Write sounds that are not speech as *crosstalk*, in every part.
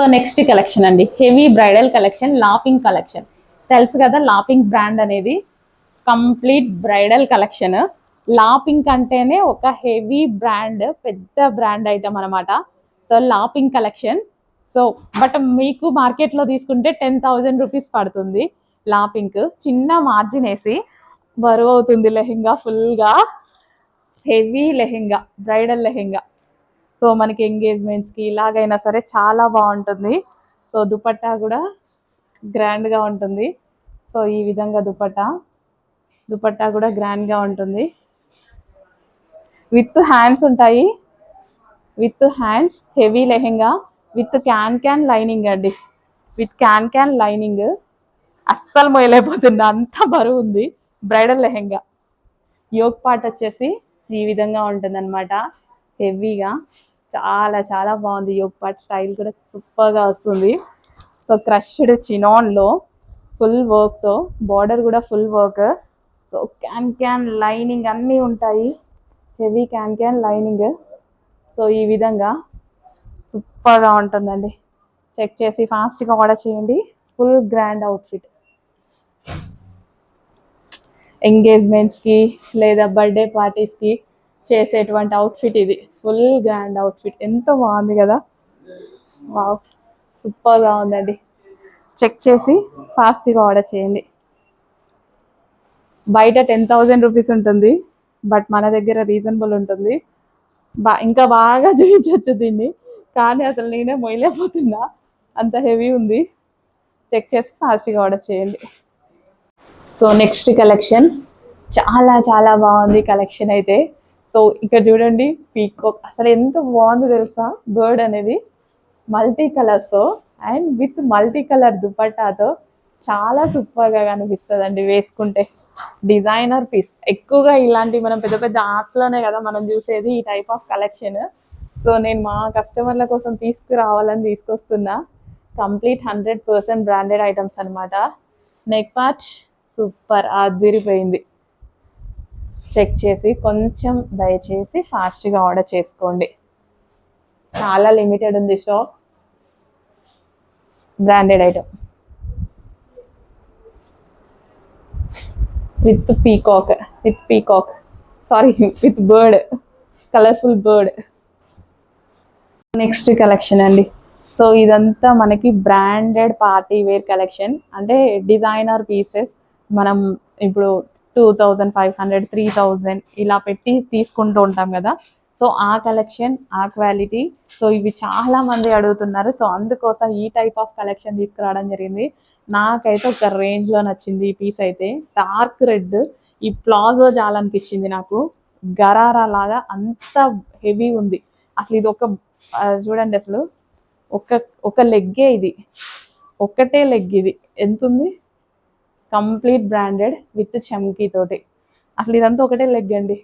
So next collection అండి. Heavy bridal collection lapping collection తెలుసు కదా లాపింగ్ బ్రాండ్ అనేది కంప్లీట్ బ్రైడల్ కలెక్షన్ లాపింగ్ అంటేనే ఒక హెవీ బ్రాండ్ పెద్ద బ్రాండ్ ఐటమ్ అనమాట so lapping collection so but మీకు మార్కెట్లో తీసుకుంటే టెన్ థౌజండ్ రూపీస్ పడుతుంది లాపింగ్ చిన్న మార్జిన్ వేసి బరువు అవుతుంది లెహెంగా ఫుల్గా heavy lehenga bridal lehenga. So మనకి ఎంగేజ్మెంట్స్కి ఇలాగైనా సరే చాలా బాగుంటుంది. సో దుపట్టా కూడా గ్రాండ్గా ఉంటుంది. సో ఈ విధంగా దుపట్టా. దుపట్టా కూడా గ్రాండ్గా ఉంటుంది. విత్ హ్యాండ్స్ ఉంటాయి. With hands heavy lehenga. With can can lining అండి. విత్ క్యాన్ క్యాన్ లైనింగ్ అస్సలు మొయలేకపోతుంది అంత బరువు ఉంది. బ్రైడల్ లెహెంగా. యోగ్ పార్ట్ వచ్చేసి ఈ విధంగా ఉంటుంది అనమాట హెవీగా చాలా చాలా బాగుంది. యోపాట్ స్టైల్ కూడా సూపర్గా వస్తుంది. సో క్రష్డ్ చినాన్లో ఫుల్ వర్క్తో బార్డర్ కూడా full work so can can lining అన్నీ ఉంటాయి. Heavy can can lining so ఈ విధంగా సూపర్గా ఉంటుందండి. చెక్ చేసి ఫాస్ట్గా ఆర్డర్ చేయండి. ఫుల్ గ్రాండ్ అవుట్ఫిట్ ఎంగేజ్మెంట్స్కి లేదా బర్త్డే పార్టీస్కి చేసేటువంటి అవుట్ఫిట్ ఇది. ఫుల్ గ్రాండ్ అవుట్ఫిట్ ఎంత బాగుంది కదా? వావ్ సూపర్గా ఉందండి. చెక్ చేసి ఫాస్ట్గా ఆర్డర్ చేయండి. బయట టెన్ థౌజండ్ రూపీస్ ఉంటుంది. బట్ మన దగ్గర రీజనబుల్ ఉంటుంది. బా ఇంకా బాగా *laughs* చూపించవచ్చు దీన్ని. కానీ అసలు నేనే మొయలేకపోతున్నా అంత హెవీ ఉంది. చెక్ చేసి ఫాస్ట్గా ఆర్డర్ చేయండి. సో నెక్స్ట్ కలెక్షన్ చాలా చాలా బాగుంది కలెక్షన్ అయితే. సో ఇక్కడ చూడండి పీకాక్ అసలు ఎంత బాగుంది తెలుసా? బర్డ్ అనేది మల్టీ కలర్స్తో అండ్ విత్ మల్టీ కలర్ దుపట్టాతో చాలా సూపర్గా కనిపిస్తుంది అండి వేసుకుంటే. డిజైనర్ పీస్ ఎక్కువగా ఇలాంటి మనం పెద్ద పెద్ద యాప్స్లోనే కదా మనం చూసేది ఈ టైప్ ఆఫ్ కలెక్షన్ సో నేను మా కస్టమర్ల కోసం తీసుకురావాలని తీసుకొస్తున్నా. Complete hundred percent branded items అనమాట నెక్ పాచ్ సూపర్ అదిరిపోయింది. చెక్ చేసి కొంచెం దయచేసి ఫాస్ట్గా ఆర్డర్ చేసుకోండి. చాలా లిమిటెడ్ ఉంది shop. Branded item. With peacock with peacock. Sorry with bird. Colourful bird. Next collection అండి. సో ఇదంతా మనకి బ్రాండెడ్ పార్టీ వేర్ కలెక్షన్. అంటే డిజైనర్ పీసెస్. మనం ఇప్పుడు two thousand five hundred three thousand ఇలా పెట్టి తీసుకుంటూ ఉంటాం కదా. సో ఆ కలెక్షన్ ఆ క్వాలిటీ. సో ఇవి చాలా మంది అడుగుతున్నారు. సో అందుకోసం ఈ టైప్ ఆఫ్ కలెక్షన్ తీసుకురావడం జరిగింది. నాకైతే ఒక రేంజ్లో నచ్చింది ఈ పీస్ అయితే. Dark red. ఈ ప్లాజో చాలా అనిపించింది నాకు. గరారా లాగా అంత హెవీ ఉంది. అసలు ఇది ఒక చూడండి అసలు. ఒక ఒక లెగ్గే ఇది. ఒక్కటే లెగ్ ఇది. ఎంత ఉంది కంప్లీట్ బ్రాండెడ్ విత్ చమ్కీ తోటి. అసలు ఇదంతా ఒకటే లెగ్ అండి.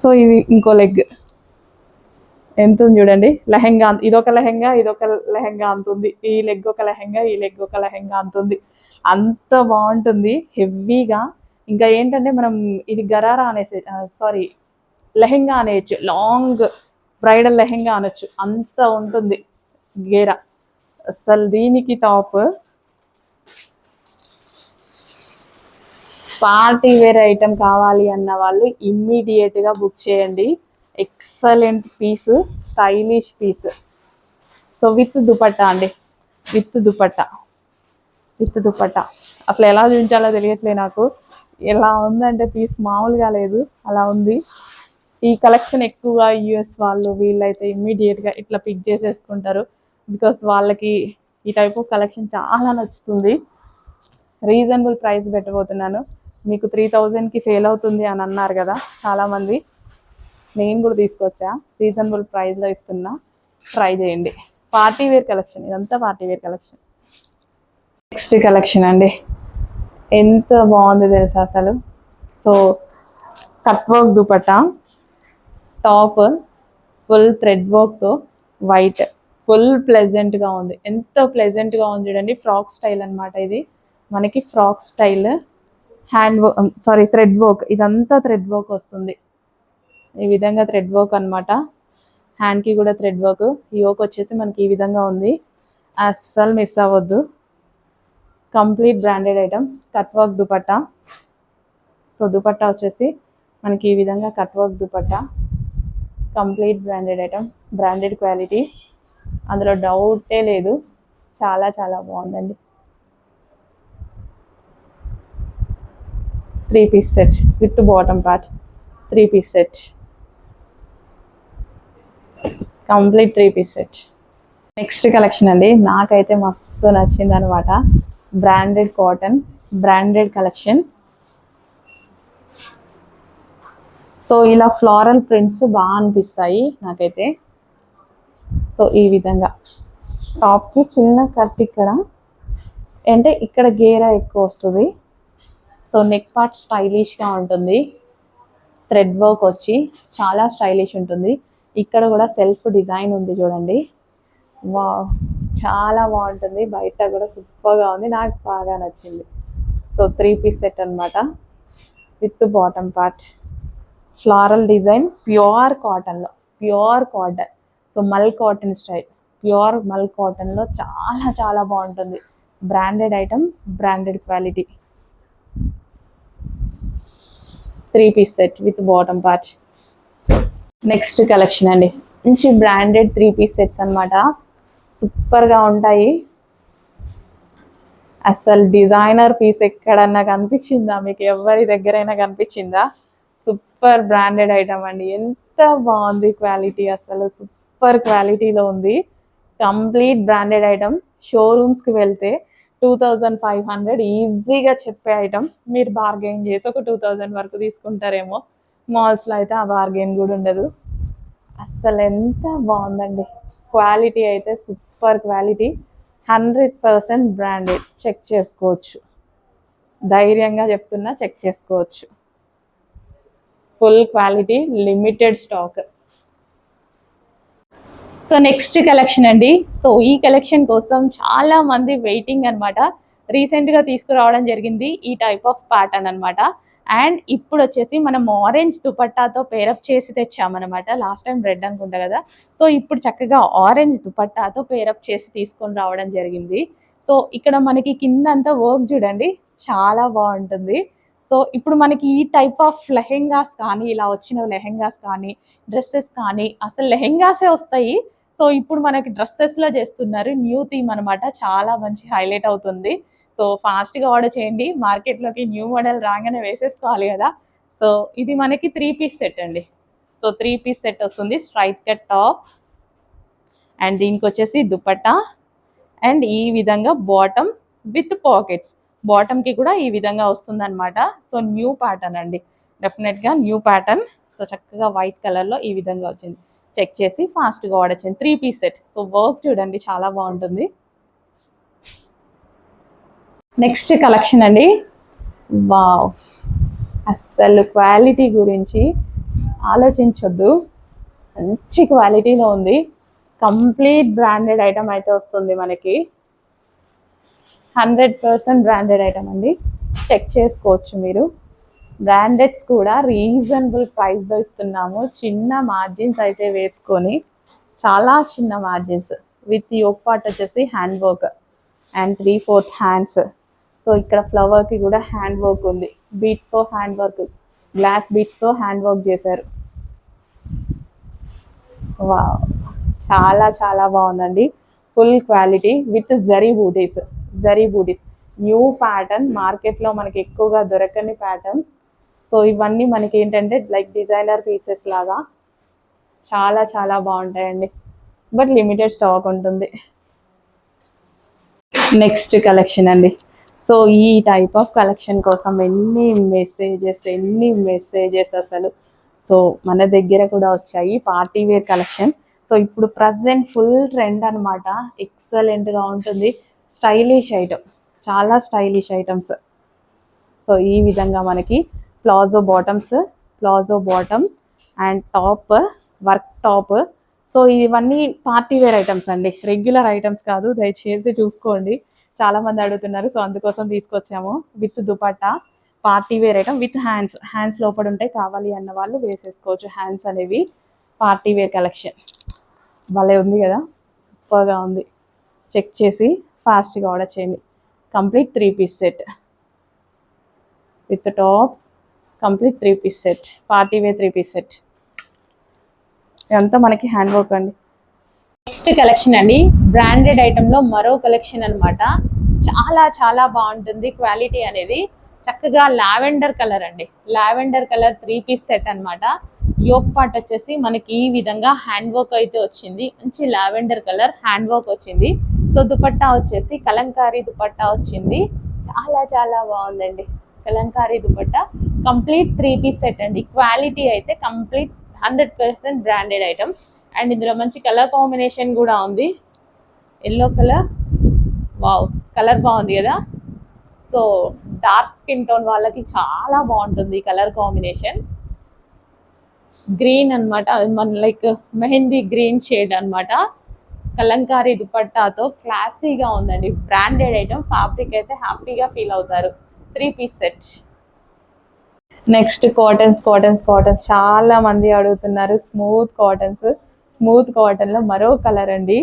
సో ఇది ఇంకో లెగ్. ఎంత ఉంది చూడండి. లెహెంగా ఇదొక లెహెంగా ఇదొక లెహెంగా అంతుంది ఈ లెగ్ ఒక లెహెంగా ఈ లెగ్ ఒక లెహెంగా అంతుంది అంత బాగుంటుంది. హెవీగా. ఇంకా ఏంటంటే మనం ఇది గరారా అనేసి సారీ లెహెంగా అనేయచ్చు. లాంగ్ బ్రైడల్ లెహెంగా అనొచ్చు. అంత ఉంటుంది. గేరా. అసలు దీనికి టాప్ పార్టీ వేర్ ఐటమ్ కావాలి అన్న వాళ్ళు ఇమ్మీడియట్గా బుక్ చేయండి. Excellent piece stylish piece so with dupatta అండి. విత్ దుపట్టా విత్ దుపట్టా అసలు ఎలా చూపించాలో తెలియట్లే నాకు. ఎలా ఉందంటే పీస్ మామూలుగా లేదు. అలా ఉంది. ఈ కలెక్షన్ ఎక్కువగా యూఎస్ వాళ్ళు వీళ్ళైతే ఇమ్మీడియట్గా ఇట్లా పిక్ చేసేసుకుంటారు. బికాస్ వాళ్ళకి ఈ టైప్ ఆఫ్ కలెక్షన్ చాలా నచ్చుతుంది. రీజనబుల్ ప్రైస్ పెట్టబోతున్నాను. మీకు త్రీ థౌజండ్కి సేల్ అవుతుంది అని అన్నారు కదా చాలామంది. నేను కూడా తీసుకొచ్చా. రీజనబుల్ ప్రైస్లో ఇస్తున్నా. ట్రై చేయండి. పార్టీ వేర్ కలెక్షన్ ఇదంతా party wear collection next collection అండి. ఎంత బాగుంది తెలుసా అసలు? So cut work dupatta top full thread వర్క్తో వైట్ ఫుల్ ప్లెజెంట్గా ఉంది. ఎంత ప్లెజెంట్గా ఉంది చూడండి. ఫ్రాక్ స్టైల్ అన్నమాట ఇది. మనకి frock style hand work sorry thread work ఇదంతా థ్రెడ్ వర్క్ వస్తుంది. ఈ విధంగా థ్రెడ్ వర్క్ అనమాట హ్యాండ్కి కూడా థ్రెడ్ వర్క్ ఈ వర్క్ వచ్చేసి మనకి ఈ విధంగా ఉంది. అస్సలు మిస్ అవ్వద్దు. Complete branded item cut work dupatta. So dupatta వచ్చేసి మనకి ఈ విధంగా cut work dupatta. Complete branded item branded quality అందులో డౌటే లేదు. చాలా చాలా బాగుందండి. Three piece set with bottom part. Three piece set. Complete three piece set. Next collection అండి. నాకైతే మస్తు నచ్చింది అనమాట branded cotton branded collection. So ఇలా ఫ్లోరల్ ప్రింట్స్ బాగా అనిపిస్తాయి నాకైతే. సో ఈ విధంగా. టాప్కి చిన్న కట్ ఇక్కడ. అంటే ఇక్కడ గేరా ఎక్కువ వస్తుంది. సో నెక్ పార్ట్ స్టైలిష్గా ఉంటుంది. థ్రెడ్ వర్క్ వచ్చి చాలా స్టైలిష్ ఉంటుంది. ఇక్కడ కూడా సెల్ఫ్ డిజైన్ ఉంది చూడండి. వా చాలా బాగుంటుంది. బయట కూడా సూపర్గా ఉంది. నాకు బాగా నచ్చింది. సో త్రీ పీస్ సెట్ అనమాట with bottom part floral design pure కాటన్లో pure cotton so mul cotton style pure mul కాటన్లో చాలా చాలా బాగుంటుంది. Branded item branded quality three piece set with bottom part next collection అండి. మంచి బ్రాండెడ్ త్రీ పీస్ సెట్స్ అనమాట సూపర్గా ఉంటాయి. అసలు డిజైనర్ పీస్ ఎక్కడన్నా కనిపించిందా? మీకు ఎవరి దగ్గరైనా కనిపించిందా? సూపర్ బ్రాండెడ్ ఐటమ్ అండి. ఎంత బాగుంది క్వాలిటీ అసలు సూపర్ క్వాలిటీలో ఉంది. Complete branded item. షోరూమ్స్కి వెళ్తే టూ థౌజండ్ ఫైవ్ హండ్రెడ్ ఈజీగా చెప్పే ఐటమ్. మీరు బార్గెన్ చేసి ఒక టూ థౌజండ్ వరకు తీసుకుంటారేమో. మాల్స్లో అయితే ఆ బార్గెయిన్ కూడా ఉండదు. అస్సలు ఎంత బాగుందండి. క్వాలిటీ అయితే super quality. Hundred percent branded. Check చేసుకోవచ్చు. ధైర్యంగా చెప్తున్నా చెక్ చేసుకోవచ్చు. Full quality limited stock. So next collection అండి. సో ఈ కలెక్షన్ కోసం చాలా మంది వెయిటింగ్ అనమాట రీసెంట్గా తీసుకురావడం జరిగింది ఈ టైప్ ఆఫ్ ప్యాటర్న్ అనమాట అండ్ ఇప్పుడు వచ్చేసి మనం ఆరెంజ్ దుపట్టాతో పేరప్ చేసి తెచ్చామన్నమాట. లాస్ట్ టైం రెడ్ అనుకుంటా కదా. సో ఇప్పుడు చక్కగా ఆరెంజ్ దుపట్టాతో పేరప్ చేసి తీసుకొని రావడం జరిగింది. సో ఇక్కడ మనకి కింద అంతా వర్క్ చూడండి. చాలా బాగుంటుంది. సో ఇప్పుడు మనకి ఈ టైప్ ఆఫ్ లెహెంగాస్ కానీ ఇలా వచ్చిన లెహెంగాస్ కానీ డ్రెస్సెస్ కానీ అసలు లెహెంగాసే వస్తాయి. సో ఇప్పుడు మనకి డ్రెస్సెస్లో చేస్తున్నారు. న్యూ థీమ్ అనమాట చాలా మంచి హైలైట్ అవుతుంది. సో ఫాస్ట్గా ఆర్డర్ చేయండి. మార్కెట్లోకి న్యూ మోడల్ రాగానే వేసేసుకోవాలి కదా. సో ఇది మనకి త్రీ పీస్ సెట్ అండి. సో త్రీ పీస్ సెట్ వస్తుంది. స్ట్రైట్ కట్ టాప్ అండ్ దీనికి వచ్చేసి దుపట్టా. అండ్ ఈ విధంగా బాటమ్ విత్ పాకెట్స్ బాటమ్కి కూడా ఈ విధంగా వస్తుంది అనమాట సో న్యూ ప్యాటర్న్ అండి డెఫినెట్గా న్యూ ప్యాటర్న్ సో చక్కగా వైట్ కలర్లో ఈ విధంగా వచ్చింది. చెక్ చేసి ఫాస్ట్గా order three piece set so work చూడండి. చాలా బాగుంటుంది. నెక్స్ట్ కలెక్షన్ అండి. వావ్ అస్సలు క్వాలిటీ గురించి ఆలోచించొద్దు. మంచి క్వాలిటీలో ఉంది. కంప్లీట్ బ్రాండెడ్ ఐటమ్ అయితే వస్తుంది మనకి. హండ్రెడ్ పర్సెంట్ బ్రాండెడ్ ఐటమ్ అండి. చెక్ చేసుకోవచ్చు మీరు. బ్రాండెడ్స్ కూడా రీజనబుల్ ప్రైస్లో ఇస్తున్నాము. చిన్న మార్జిన్స్ అయితే వేసుకొని చాలా చిన్న మార్జిన్స్ విత్ యోక్ పార్ట్ వచ్చేసి hand work and three fourth hands. So ఇక్కడ ఫ్లవర్కి కూడా హ్యాండ్ వర్క్ ఉంది. బీట్స్తో హ్యాండ్ వర్క్ గ్లాస్ బీట్స్తో హ్యాండ్ వర్క్ చేశారు. వా చాలా చాలా బాగుందండి. ఫుల్ క్వాలిటీ విత్ జరీ బూటీస్. జరీ బూటీస్ న్యూ ప్యాటర్న్ మార్కెట్లో మనకి ఎక్కువగా దొరకని ప్యాటర్న్ సో ఇవన్నీ మనకి ఏంటంటే లైక్ డిజైనర్ పీసెస్ లాగా చాలా చాలా బాగుంటాయండి. బట్ లిమిటెడ్ స్టాక్ ఉంటుంది. నెక్స్ట్ కలెక్షన్ అండి. సో ఈ టైప్ ఆఫ్ కలెక్షన్ కోసం ఎన్ని మెసేజెస్ ఎన్ని మెసేజెస్ అసలు. సో మన దగ్గర కూడా వచ్చాయి పార్టీ వేర్ కలెక్షన్ సో ఇప్పుడు ప్రజెంట్ ఫుల్ ట్రెండ్ అనమాట ఎక్సలెంట్గా ఉంటుంది. స్టైలిష్ ఐటమ్ చాలా స్టైలిష్ ఐటమ్స్. సో ఈ విధంగా మనకి palazzo bottoms palazzo bottom and top work top. So ఇవన్నీ పార్టీ వేర్ ఐటమ్స్ అండి. రెగ్యులర్ ఐటమ్స్ కాదు దయచేసి చూసుకోండి. చాలామంది అడుగుతున్నారు సో అందుకోసం తీసుకొచ్చాము. With dupatta party wear item with hands. Hands లోపల ఉంటాయి కావాలి అన్న వాళ్ళు వేసేసుకోవచ్చు. హ్యాండ్స్ అనేవి పార్టీ వేర్ కలెక్షన్. భలే ఉంది కదా? సూపర్గా ఉంది. చెక్ చేసి ఫాస్ట్గా ఆర్డర్ చేయండి. Complete three piece set. With top complete three piece set. Party wear three piece set. ఇదంతా మనకి హ్యాండ్ వర్క్ అండి. నెక్స్ట్ కలెక్షన్ అండి. బ్రాండెడ్ ఐటెంలో మరో కలెక్షన్ అనమాట చాలా చాలా బాగుంటుంది. క్వాలిటీ అనేది చక్కగా లావెండర్ కలర్ అండి. Lavender colour three piece set అనమాట యోక్ పార్ట్ వచ్చేసి మనకి ఈ విధంగా హ్యాండ్ వర్క్ అయితే వచ్చింది. మంచి లావెండర్ కలర్ హ్యాండ్ వర్క్ వచ్చింది. సో దుపట్టా వచ్చేసి కలంకారీ దుపట్టా వచ్చింది. చాలా చాలా బాగుందండి. Kalamkari dupatta. Complete three piece set అండి. క్వాలిటీ అయితే complete hundred percent branded item. And ఇందులో మంచి కలర్ కాంబినేషన్ కూడా ఉంది. Yellow colour. వావ్! కలర్ బాగుంది కదా? సో డార్క్ స్కిన్ టోన్ వాళ్ళకి చాలా బాగుంటుంది కలర్ కాంబినేషన్. గ్రీన్ అన్నమాట. మన లైక్ మెహందీ గ్రీన్ షేడ్ అనమాట కలంకారీ దుపట్టాతో క్లాసీగా ఉందండి. బ్రాండెడ్ ఐటమ్ ఫ్యాబ్రిక్ అయితే హ్యాపీగా ఫీల్ అవుతారు. Three piece set. Next cottons cottons cottons. చాలా మంది అడుగుతున్నారు స్మూత్ కాటన్స్. స్మూత్ కాటన్లో మరో కలర్ అండి.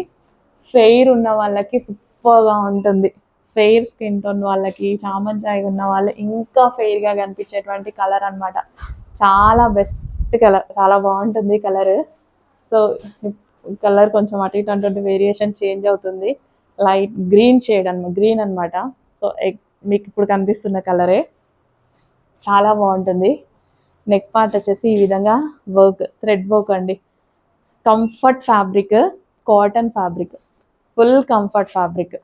ఫెయిర్ ఉన్న వాళ్ళకి సూపర్గా ఉంటుంది. ఫెయిర్ స్కిన్ టోన్ వాళ్ళకి చామంచాయి ఉన్న వాళ్ళు ఇంకా ఫెయిర్గా కనిపించేటువంటి కలర్ అన్నమాట. చాలా బెస్ట్ కలర్ చాలా బాగుంటుంది కలర్. సో కలర్ కొంచెం అటు ఇటు అటువంటి వేరియేషన్ చేంజ్ అవుతుంది. లైట్ గ్రీన్ షేడ్ అనమాట గ్రీన్ అనమాట. సో మీకు ఇప్పుడు కనిపిస్తున్న కలరే. చాలా బాగుంటుంది. నెక్ పార్ట్ వచ్చేసి ఈ విధంగా వర్క్ థ్రెడ్ వర్క్ అండి. Comfort fabric cotton fabric full comfort fabric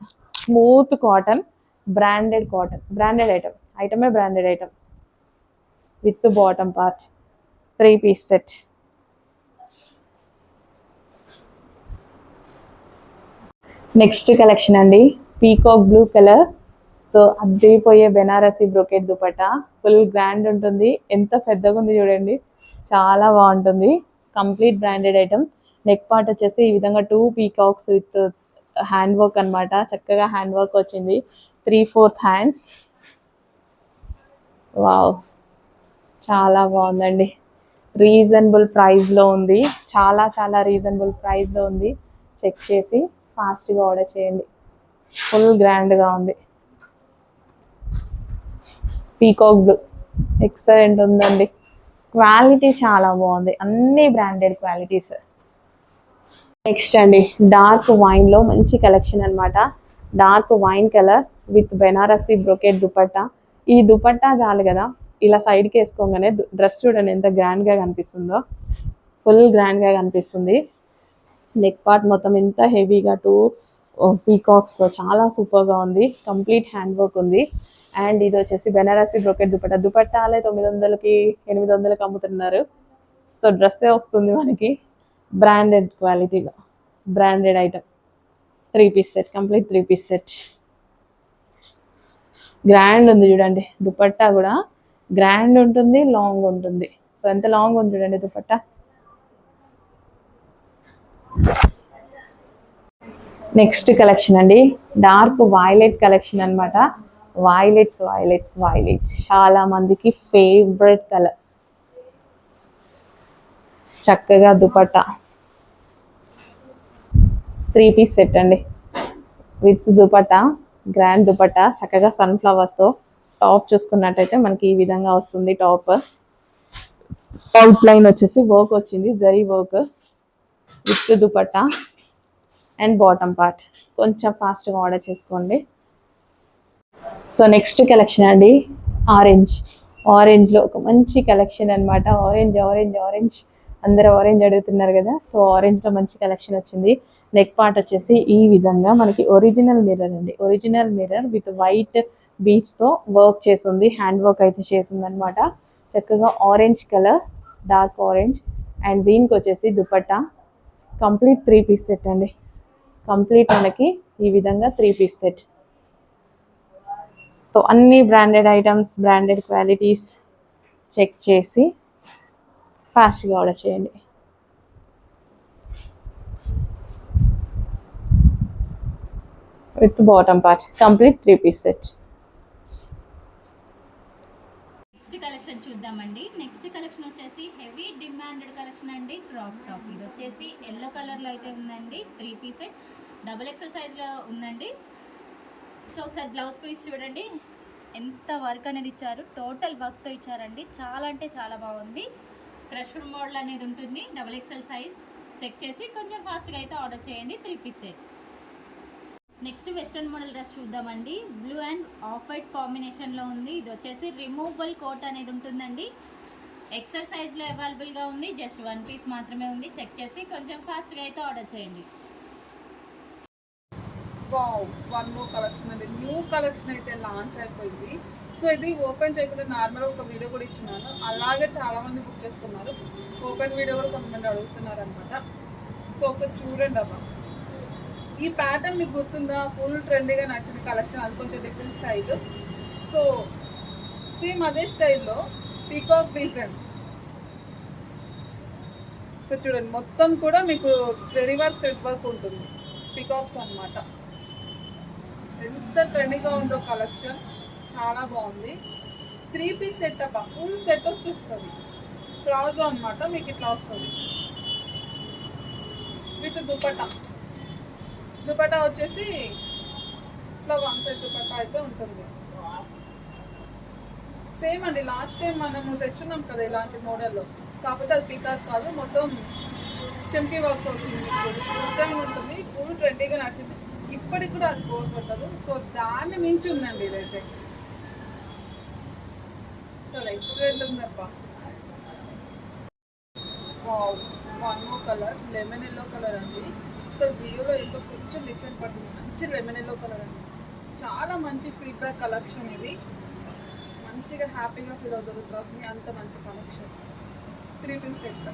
smooth cotton branded cotton branded item ఐటమే branded item with bottom part three piece set next collection అండి. Peacock blue colour. So అద్దరిపోయే Banarasi brocade dupatta. Full grand ఉంటుంది. ఎంత పెద్దగా ఉంది చూడండి. చాలా బాగుంటుంది. Complete branded item. Neck part వచ్చేసి ఈ విధంగా two peacocks with hand work అనమాట చక్కగా హ్యాండ్ వర్క్ వచ్చింది. Three fourth hands. వావ్! చాలా బాగుందండి. రీజనబుల్ ప్రైస్లో ఉంది. చాలా చాలా రీజనబుల్ ప్రైస్లో ఉంది. చెక్ చేసి. ఫాస్ట్గా ఆర్డర్ చేయండి. ఫుల్ గ్రాండ్గా ఉంది. Peacock blue. ఎక్సలెంట్ ఉందండి. క్వాలిటీ చాలా బాగుంది. అన్ని బ్రాండెడ్ క్వాలిటీస్. నెక్స్ట్ అండి డార్క్ వైన్లో మంచి కలెక్షన్ అన్నమాట. Dark wine colour with Banarasi brocade dupatta. ఈ దుపట్టా చాలు కదా. ఇలా సైడ్కి వేసుకోగానే డ్రెస్ చూడండి ఎంత గ్రాండ్గా కనిపిస్తుందో. ఫుల్ గ్రాండ్గా కనిపిస్తుంది. నెక్ పార్ట్ మొత్తం ఎంత హెవీగా టూ పీకాక్స్తో చాలా సూపర్గా ఉంది. కంప్లీట్ హ్యాండ్ వర్క్ ఉంది. అండ్ ఇది వచ్చేసి బెనారసి బ్రోకెట్ దుపట్టా. దుపట్టాలే తొమ్మిది వందలకి ఎనిమిది వందలకి అమ్ముతున్నారు సో డ్రెస్సే వస్తుంది మనకి. బ్రాండెడ్ క్వాలిటీలో branded item three piece set complete three piece set grand ఉంది చూడండి. దుపట్టా కూడా. గ్రాండ్ ఉంటుంది లాంగ్ ఉంటుంది. సో ఎంత లాంగ్ ఉంది చూడండి దుపట్టా? నెక్స్ట్ కలెక్షన్ అండి. డార్క్ వైలెట్ కలెక్షన్ అనమాట వైలెట్స్ వైలెట్స్ వైలెట్స్ చాలా మందికి ఫేవరెట్ కలర్ చక్కగా దుపట్టా. త్రీ పీస్ సెట్ అండి. విత్ దుపట్టా గ్రాండ్ దుపట్టా చక్కగా సన్ఫ్లవర్స్తో టాప్ చూసుకున్నట్టయితే మనకి ఈ విధంగా వస్తుంది టాప్ అవుట్ లైన్ వచ్చేసి వర్క్ వచ్చింది zari work with dupatta and bottom part. కొంచెం ఫాస్ట్గా ఆర్డర్ చేసుకోండి. సో నెక్స్ట్ కలెక్షన్ అండి ఆరెంజ్ ఆరెంజ్లో ఒక మంచి కలెక్షన్ అన్నమాట. ఆరెంజ్ ఆరెంజ్ ఆరెంజ్ అందరూ ఆరెంజ్ అడుగుతున్నారు కదా సో ఆరెంజ్లో మంచి కలెక్షన్ వచ్చింది. నెక్ పార్ట్ వచ్చేసి ఈ విధంగా మనకి ఒరిజినల్ మిర్రర్ అండి. ఒరిజినల్ మిర్రర్ విత్ వైట్ బీచ్తో వర్క్ చేసింది హ్యాండ్ వర్క్ అయితే చేసింది అనమాట చక్కగా orange colour dark orange and దీనికి వచ్చేసి dupatta. Complete three piece set అండి. కంప్లీట్ మనకి ఈ విధంగా త్రీ పీస్ సెట్. సో అన్ని branded items branded qualities check చేసి ఫాస్ట్గా ఆర్డర్ చేయండి. With bottom part complete three piece set. Collection చూద్దామండి. నెక్స్ట్ కలెక్షన్ వచ్చేసి హెవీ డిమాండెడ్ కలెక్షన్ అండి. క్రాప్ టాప్ ఇది వచ్చేసి ఎల్లో కలర్లో అయితే ఉందండి. Three piece set double XL సైజ్లో ఉందండి. సో ఒకసారి బ్లౌజ్ పీస్ చూడండి. ఎంత వర్క్ అనేది ఇచ్చారు. టోటల్ వర్క్తో ఇచ్చారండి. చాలా అంటే చాలా బాగుంది. క్రష్డ్ మోడల్ అనేది ఉంటుంది. డబుల్ ఎక్సెల్ సైజ్ చెక్ చేసి కొంచెం ఫాస్ట్గా అయితే ఆర్డర్ చేయండి. Three piece set next western model dress చూద్దామండి. బ్లూ అండ్ ఆఫ్ వైట్ కాంబినేషన్లో ఉంది. ఇది వచ్చేసి రిమూవబుల్ కోట్ అనేది ఉంటుందండి. ఎక్సెల్ సైజ్లో అవైలబుల్గా ఉంది. జస్ట్ వన్ పీస్ మాత్రమే ఉంది. చెక్ చేసి కొంచెం ఫాస్ట్గా అయితే ఆర్డర్ చేయండి. వావ్ వన్ మోర్ కలెక్షన్ అండి. న్యూ కలెక్షన్ అయితే లాంచ్ అయిపోయింది. సో ఇది ఓపెన్ చేయకుండా నార్మల్ ఒక వీడియో కూడా ఇచ్చినాను. అలాగే చాలామంది బుక్ చేసుకున్నారు. ఓపెన్ వీడియో కూడా కొంతమంది అడుగుతున్నారు అనమాట సో ఒకసారి చూడండి అమ్మా ఈ ప్యాటర్న్ మీకు గుర్తుందా? ఫుల్ ట్రెండీగా నచ్చిన కలెక్షన్ అది కొంచెం డిఫరెంట్ స్టైల్ సో సేమ్ అదే స్టైల్లో పీకాక్ డిజైన్ సో చూడండి మొత్తం కూడా మీకు జెరీ వర్క్ థ్రెడ్ వర్క్ ఉంటుంది. పికాక్స్ అన్నమాట. ఎంత ట్రెండీగా ఉందో కలెక్షన్ చాలా బాగుంది. Three piece set up full set వచ్చేస్తుంది ప్లాజో అన్నమాట మీకు ఇట్లా వస్తుంది. విత్ దుపట్టా. దుపట్టా వచ్చేసి ఇట్లా వన్ సైడ్ దుపట్టా అయితే ఉంటుంది. సేమ్ అండి లాస్ట్ టైం మనము తెచ్చున్నాం కదా ఇలాంటి మోడల్లో కాకపోతే అది పికాక్ కాదు మొత్తం చెంకీ వర్క్ వచ్చింది మొత్తం ఉంటుంది ఫుల్ ట్రెండీగా నచ్చింది. ఇప్పటికి కూడా అది బోర్ కొట్టదు. సో దాన్ని మించి ఉందండి ఇదైతే. చాలా excellent ఉందప్ప one more colour lemon yellow colour అండి. అసలు వీడియోలో ఎల్లో కొంచెం డిఫరెంట్ పడుతుంది. మంచి లెమన్ ఎల్లో కలర్ అండి. చాలా మంచి ఫీడ్బ్యాక్ కలెక్షన్ ఇది. మంచిగా హ్యాపీగా ఫీల్ అవుతుంది ట్రస్ట్ అంత మంచి collection three piece set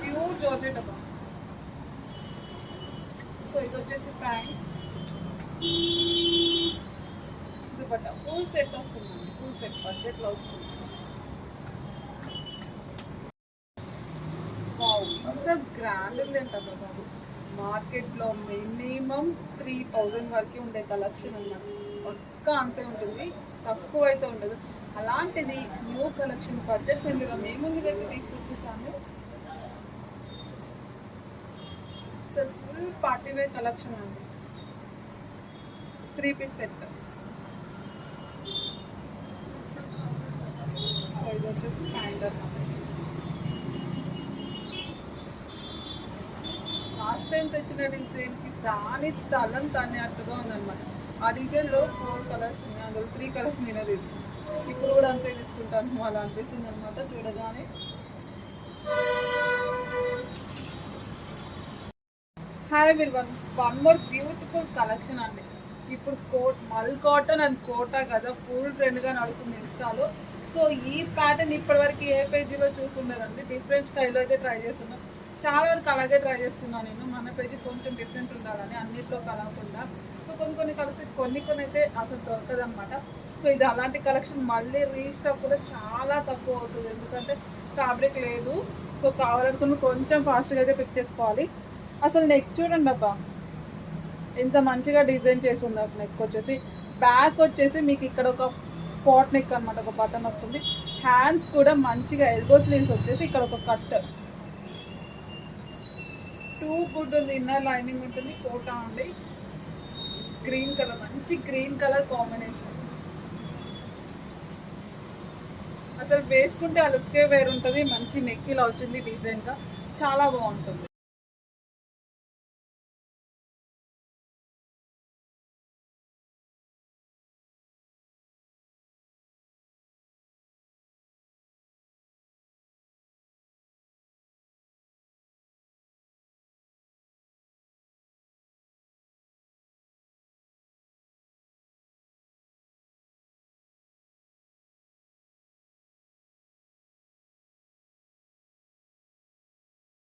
pure georgette అబ్బా. సో ఇది వచ్చేసి ప్యాంట్. ఇది బట్ట ఫుల్ సెట్ వస్తుందండి ఫుల్ సెట్ బడ్జెట్లో వస్తుంది వావ్ ఇంత గ్రాండ్ అంట బాబు మార్కెట్లో మినిమం త్రీ థౌజండ్ వరకే ఉండే కలెక్షన్ అన్నమాట. ఒక్క అంతే ఉంటుంది తక్కువ అయితే ఉండదు. అలాంటిది న్యూ కలెక్షన్ బడ్జెట్ ఫ్రెండ్లీగా మేము ముందుకైతే తీసుకొచ్చేసాము. Sir full party wear collection అండి. Three piece set. సో ఇది వచ్చేసి హ్యాండర్ లాస్ట్ టైం తెచ్చిన డిజైన్కి దాని తలం తనే అట్టుగా ఉందన్నమాట. ఆ డిజైన్లో ఫోర్ కలర్స్ ఉన్నాయి. అందులో త్రీ కలర్స్ నేనే తీసుకున్నాను ఇప్పుడు కూడా అంతే తీసుకుంటాను. అలా అనిపిస్తుంది అనమాట చూడగానే. హాయ్ మీరు one one more beautiful collection అండి. ఇప్పుడు కోట్ మల్ కాటన్ అండ్ కోటా కదా ఫుల్ ట్రెండ్గా నడుస్తుంది ఇన్స్టాలో. సో ఈ ప్యాటర్న్ ఇప్పటివరకు ఏ పేజీలో చూసుండారండి డిఫరెంట్ స్టైల్లో అయితే ట్రై చేస్తున్నాం. చాలా వరకు అలాగే ట్రై చేస్తున్నాను నేను. మన పేజీ కొంచెం డిఫరెంట్ ఉండాలని అన్నిట్లో కలగకుండా సో కొన్ని కొన్ని కలిసి కొన్ని కొన్ని అయితే అసలు దొరకదు అనమాట సో ఇది అలాంటి కలెక్షన్ మళ్ళీ రీస్టాక్ కూడా చాలా తక్కువ అవుతుంది. ఎందుకంటే ఫ్యాబ్రిక్ లేదు. సో కావాలనుకున్న కొంచెం ఫాస్ట్గా అయితే పిక్ చేసుకోవాలి. అసలు నెక్ చూడండి అబ్బా. ఎంత మంచిగా డిజైన్ చేసి ఉంది నెక్ వచ్చేసి. బ్యాక్ వచ్చేసి మీకు ఇక్కడ ఒక పాట్ నెక్ అనమాట ఒక బటన్ వస్తుంది. హ్యాండ్స్ కూడా మంచిగా ఎల్బో స్లీవ్స్ వచ్చేసి ఇక్కడ ఒక కట్ టూ గుడ్ ఉంది ఇన్నర్ లైనింగ్ ఉంటుంది కోటా ఉంది గ్రీన్ కలర్ మంచి గ్రీన్ కలర్ కాంబినేషన్ అసలు వేసుకుంటే ఆ లుక్కే వేరుంటుంది మంచి నెక్ ఇలా వచ్చింది డిజైన్గా చాలా బాగుంటుంది.